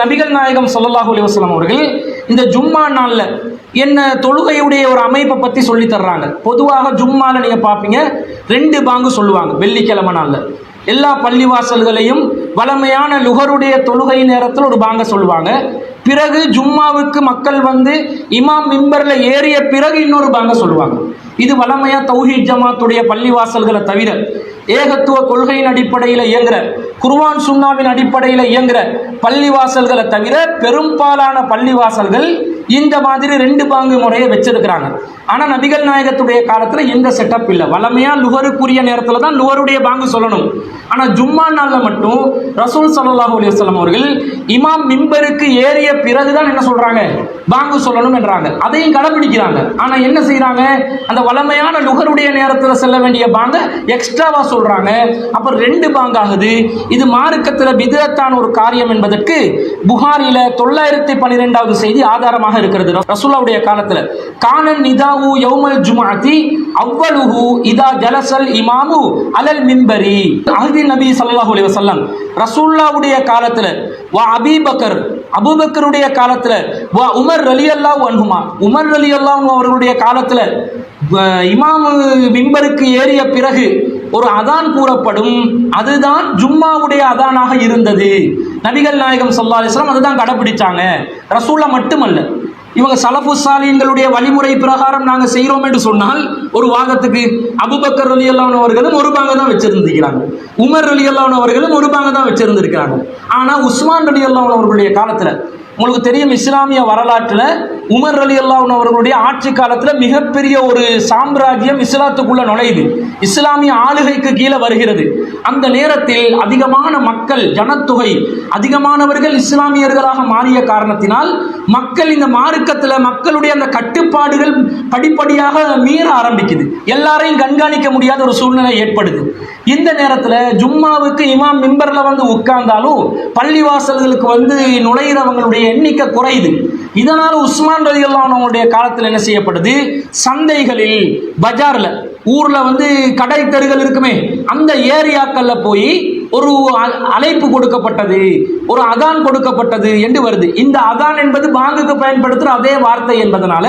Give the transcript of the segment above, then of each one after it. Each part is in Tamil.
நபிகள் நாயகம் சொல்லல்லாஹு அலைஹி வஸல்லம் அவர்கள் இந்த ஜும்மா நாளில் என்ன தொழுகையுடைய ஒரு அமைப்பை பற்றி சொல்லி தர்றாங்க. பொதுவாக ஜும்மாவில் நீங்கள் பார்ப்பீங்க ரெண்டு பாங்கு சொல்லுவாங்க வெள்ளிக்கிழமை நாளில். எல்லா பள்ளிவாசல்களையும் வளமையான லுகருடைய தொழுகை நேரத்தில் ஒரு பாங்க சொல்லுவாங்க. பிறகு ஜும்மாவுக்கு மக்கள் வந்து இமாம் மிம்பரில் ஏறிய பிறகு இன்னொரு பாங்க சொல்லுவாங்க. இது வளமையா தௌஹீத் ஜமாத்துடைய பள்ளிவாசல்களை தவிர ஏகத்துவ கொள்கையின் அடிப்படையில் இயங்குற குர்வான் சுன்னாவின் அடிப்படையில் இயங்குற பள்ளிவாசல்களை தவிர பெரும்பாலான பள்ளிவாசல்கள் இந்த மாதிரி ரெண்டு பாங்கு முறையை வச்சிருக்கிறாங்க. ஆனால் நபிகள் நாயகத்துடைய காலத்தில் இந்த செட்டப் இல்லை. வளமையா லுகருக்குரிய நேரத்தில் தான் லுகருடைய பாங்கு சொல்லணும். ஆனால் ஜும்மா நாளில் மட்டும் ரசூல் சல்லாஹ் அலிவலம் அவர்கள் இமாம் மிம்பருக்கு ஏறிய பிறகுதான் என்ன சொல்றாங்க? பாங்கு சொல்லணும் என்றாங்க. அதையும் கடைபிடிக்கிறாங்க. ஆனால் என்ன செய்கிறாங்க அந்த வளமையான லுகருடைய நேரத்தில் செல்ல வேண்டிய பாங்கை எக்ஸ்ட்ராவா சொல்றாங்க. அப்புறம் ரெண்டு பாங்காகுது. இது மார்க்கத்தில் விதத்தான ஒரு காரியம் என்பதற்கு புகாரில தொள்ளாயிரத்தி பன்னிரெண்டாவது செய்தி ஆதாரமாக இருக்கிறது. ரசூல்லாவுடைய காலத்தில் காணன் கானன் நிதாவு யௌமல் ஜுமாத்தி அவ்வளுஹு இதா ஜலசல் இமாமு அலல் மிம்பரி அஹதி நபி ஸல்லல்லாஹு அலி வசல்லம் ரசூல்லாவுடைய காலத்துல வா அபிபக்கர் அபூபக்கருடைய காலத்துல வா உமர் ரலியல்லாஹு அன்ஹுமா உமர் ரலியல்லாஹு அவர்களுடைய காலத்துல இமாமு இமாம் மிம்பருக்கு ஏறிய பிறகு ஒரு அதான் கூறப்படும் அதுதான் ஜும்மாவுடைய அதானாக இருந்தது நபிகள் நாயகம் சொல்லா அலிஸ்லாம் அதுதான் கடைபிடிச்சாங்க ரசூலா மட்டுமல்ல இவங்க சலபு சாலின்களுடைய வழிமுறை பிரகாரம் நாங்கள் செய்கிறோம் என்று சொன்னால் ஒரு வாதத்துக்கு அபுபக்கர் அலி அவர்களும் ஒரு பாங்க தான் வச்சிருந்திருக்கிறாங்க. உமர் அலி அவர்களும் ஒரு பாங்க தான் வச்சிருந்திருக்கிறாங்க. ஆனால் உஸ்மான் அலி அவர்களுடைய காலத்தில் உங்களுக்கு தெரியும் இஸ்லாமிய வரலாற்றில் உமர் அலி அவர்களுடைய ஆட்சி காலத்தில் மிகப்பெரிய ஒரு சாம்ராஜ்யம் இஸ்லாத்துக்குள்ள நுழையுது. இஸ்லாமிய ஆளுகைக்கு கீழே வருகிறது. அந்த நேரத்தில் அதிகமான மக்கள் ஜனத்தொகை அதிகமானவர்கள் இஸ்லாமியர்களாக மாறிய காரணத்தினால் மக்கள் இந்த மார்க்கத்தில் மக்களுடைய அந்த கட்டுப்பாடுகள் படிப்படியாக மீற ஆரம்பிக்குது. எல்லாரையும் கண்காணிக்க முடியாத ஒரு சூழ்நிலை ஏற்படுது. இந்த நேரத்தில் ஜும்மாவுக்கு இமாம் மிம்பரில் வந்து உட்கார்ந்தாலும் பள்ளிவாசல்களுக்கு வந்து நுழையிறவங்களுடைய எண்ணிக்கை குறையுது. இதனால் உஸ்மான் ரதி அவங்களுடைய காலத்தில் என்ன செய்யப்படுது? சந்தைகளில் பஜாரில் ஊரில் வந்து கடை தெருகள் இருக்குமே அந்த ஏரியாக்களில் போய் ஒரு அ- அழைப்பு கொடுக்கப்பட்டது ஒரு அதான் கொடுக்கப்பட்டது என்று வருது. இந்த அதான் என்பது பாங்குக்கு பயன்படுத்துகிற அதே வார்த்தை என்பதனால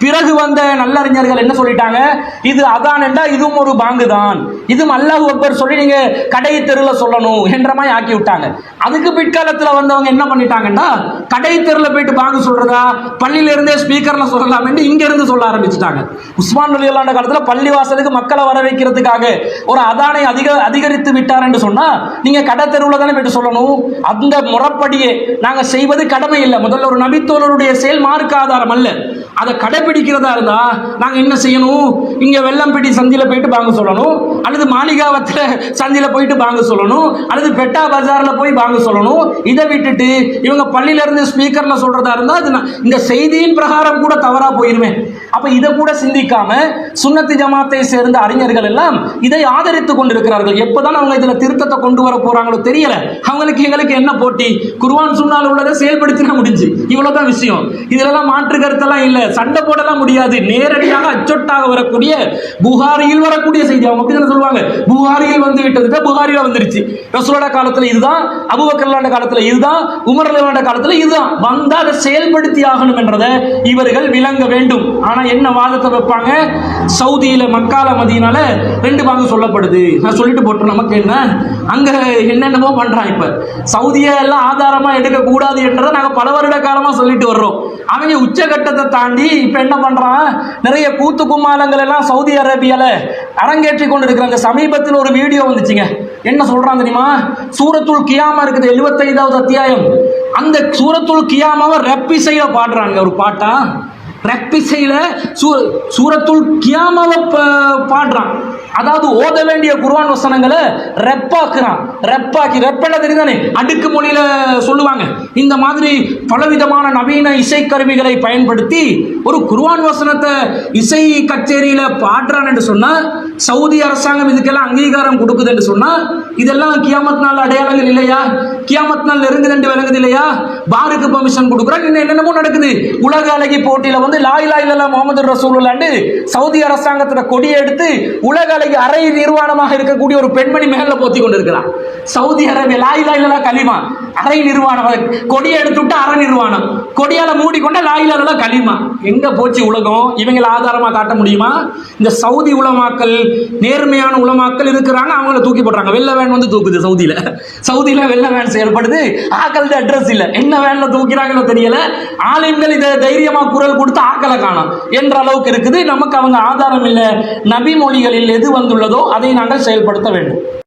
பிறகு வந்த நல்லறிஞர்கள் என்ன சொல்லிட்டாங்க? இது அதான் என்றால் இதுவும் ஒரு பாங்கு தான் இதுவும் அல்லாஹ் அக்பர் சொல்லி நீங்க கடை தெருவில் சொல்லணும் என்ற மாதிரி ஆக்கி விட்டாங்க அதுக்கு பிற்காலத்தில் வந்தவங்க என்ன பண்ணிட்டாங்கன்னா கடை தெருவில் போயிட்டு பாங்கு சொல்றதா பள்ளியில இருந்தே ஸ்பீக்கர்ல சொல்லலாம் என்று இங்க இருந்து சொல்ல ஆரம்பிச்சுட்டாங்க. உஸ்மான் அலி அல்லாண்ட காலத்தில் பள்ளி வாசலுக்கு மக்களை வர வைக்கிறதுக்காக ஒரு அதானை அதிக அதிகரித்து விட்டார் என்று சொன்னா நீங்க கடை தெருவில் தானே போயிட்டு சொல்லணும்? அந்த முறைப்படியே நாங்க செய்வது கடமை இல்லை. முதல்ல ஒரு நபித்தோழருடைய செயல் மார்க்க ஆதாரம் அல்ல. அதை கடைபிடிக்கிறதா இருந்தா நாங்க என்ன செய்யணும்? இங்க வெள்ளம்பிடி சந்தியில போயிட்டு வாங்க சொல்லணும். அல்லது மாளிகாவத்தில் சந்தியில போயிட்டு வாங்க சொல்லணும். அல்லது பெட்டா பஜார்ல போய் வாங்க சொல்லணும். இதை விட்டுட்டு இவங்க பள்ளியில இருந்து ஸ்பீக்கர்ல சொல்றதா இருந்தா அது இந்த செய்தியின் பிரகாரம் கூட தவறா போயிருவேன் அப்ப இதை கூட சிந்திக்காம சுண்ணத்து ஜமாத்தை சேர்ந்த அறிஞர்கள் எல்லாம் இதை ஆதரித்து கொண்டிருக்கிறார்கள். எப்போதான் அவங்க இதுல திருத்தத்தை கொண்டு வர போறாங்களோ தெரியல. அவங்களுக்கு எங்களுக்கு என்ன போட்டி? குருவான் சுண்ணால் உள்ளதை செயல்படுத்தினா முடிஞ்சு. இவ்வளவுதான் விஷயம். இதுலலாம் மாற்று கருத்தெல்லாம் இல்ல. சண்டை போடலாம் முடியாது. நேரடியாக அச்சொட்டாக வரக்கூடிய புகாரியில் வரக்கூடிய செய்தி. அவங்க அப்படி சொல்லுவாங்க. புகாரியில் வந்து விட்டது புகாரியில வந்துருச்சு. ரசூலோட காலத்துல இதுதான் அபுபக்கர்லாண்ட காலத்துல இதுதான் உமர் அலிவாண்ட காலத்துல இதுதான். வந்தா அதை செயல்படுத்தி ஆகணும் என்றதை இவர்கள் விளங்க வேண்டும். ஆனா என்ன வாதத்தை வைப்பாங்க? சவுதியில மக்கால மதியனால ரெண்டு பாங்கு சொல்லப்படுது. நான் சொல்லிட்டு போட்டோம் நமக்கு என்ன? அங்க என்னென்னமோ பண்றான் இப்ப. சவுதியை எல்லாம் ஆதாரமா எடுக்க கூடாது என்றதை நாங்க பல வருட காலமா சொல்லிட்டு வர்றோம். அவங்க உச்சகட்டத்தை தாண்டி இப்ப என்ன பண்றான்? நிறைய கூத்து குமாலங்கள் எல்லாம் சவுதி அரேபியால அரங்கேற்றி கொண்டு இருக்கிறாங்க சமீபத்தில் ஒரு வீடியோ வந்துச்சுங்க. என்ன சொல்கிறாங்க தெரியுமா? சூரத்துள் கியாமா இருக்குது எழுபத்தைந்தாவது அத்தியாயம். அந்த சூரத்துள் கியாமாவை ரெப்பிசையில பாடுறாங்க. ஒரு பாட்டா? ரெப்பிசையில சூ சூரத்துள் கியாமாவை பாடுறான். அதாவது ஓத வேண்டிய குர்வான் வசனங்களை ரெப்பாக்குறான். ரெப்பாக்கி ரெப்பெல்லாம் தெரியுதானே? அடுக்கு மொழியில் சொல்லுவாங்க. இந்த மாதிரி பலவிதமான நவீன இசைக்கருவிகளை பயன்படுத்தி ஒரு குர்வான் வசனத்தை இசை கச்சேரியில் பாடுறான் என்று சொன்னால் சவுதி அரசாங்கம் இதுக்கெல்லாம் அங்கீகாரம் கொடுக்குது என்று சொன்னால் இதெல்லாம் கியாமத் நாள் அடையாளங்கள் இல்லையா? கியாமத் நாள் நெருங்குது என்று விளங்குது இல்லையா? பாருக்கு பெர்மிஷன் கொடுக்குறான். இன்னும் என்னென்னமோ நடக்குது. உலக அழகி போட்டியில் வந்து வந்து லாயிலா இல்லல்லா முகமது ரசூலுல்லாண்டு சவுதி அரசாங்கத்துல கொடியை எடுத்து உலக அலைக்கு அரை நிர்வாணமாக இருக்கக்கூடிய ஒரு பெண்மணி மேல போத்தி கொண்டிருக்கிறார் சவுதி அரேபியா லாயிலா இல்லல்லா கலிமா. அரை நிர்வாணம் கொடியை எடுத்துட்டு அரை நிர்வாணம். கொடியால மூடிக்கொண்ட லாயிலா இல்லல்லா கலிமா. எங்க போச்சு உலகம்? இவங்களை ஆதாரமா காட்ட முடியுமா? இந்த சவுதி உலமாக்கள் நேர்மையான உலமாக்கள் இருக்கிறாங்க அவங்கள தூக்கி போடுறாங்க. வெள்ள வேன் வந்து தூக்குது சவுதியில. சவுதியில வெள்ள வேன் செயல்படுது. ஆக்கள் அட்ரஸ் இல்ல. என்ன வேன்ல தூக்கிறாங்கன்னு தெரியல. ஆலயங்கள் இதை தைரியமா குரல் கொடுத்து ஆக்களை காணும். என்ற அளவுக்கு இருக்குது. நமக்கு அவங்க ஆதாரம் இல்லை. நபி மொழிகளில் எது வந்துள்ளதோ அதை நாங்கள் செயல்படுத்த வேண்டும்.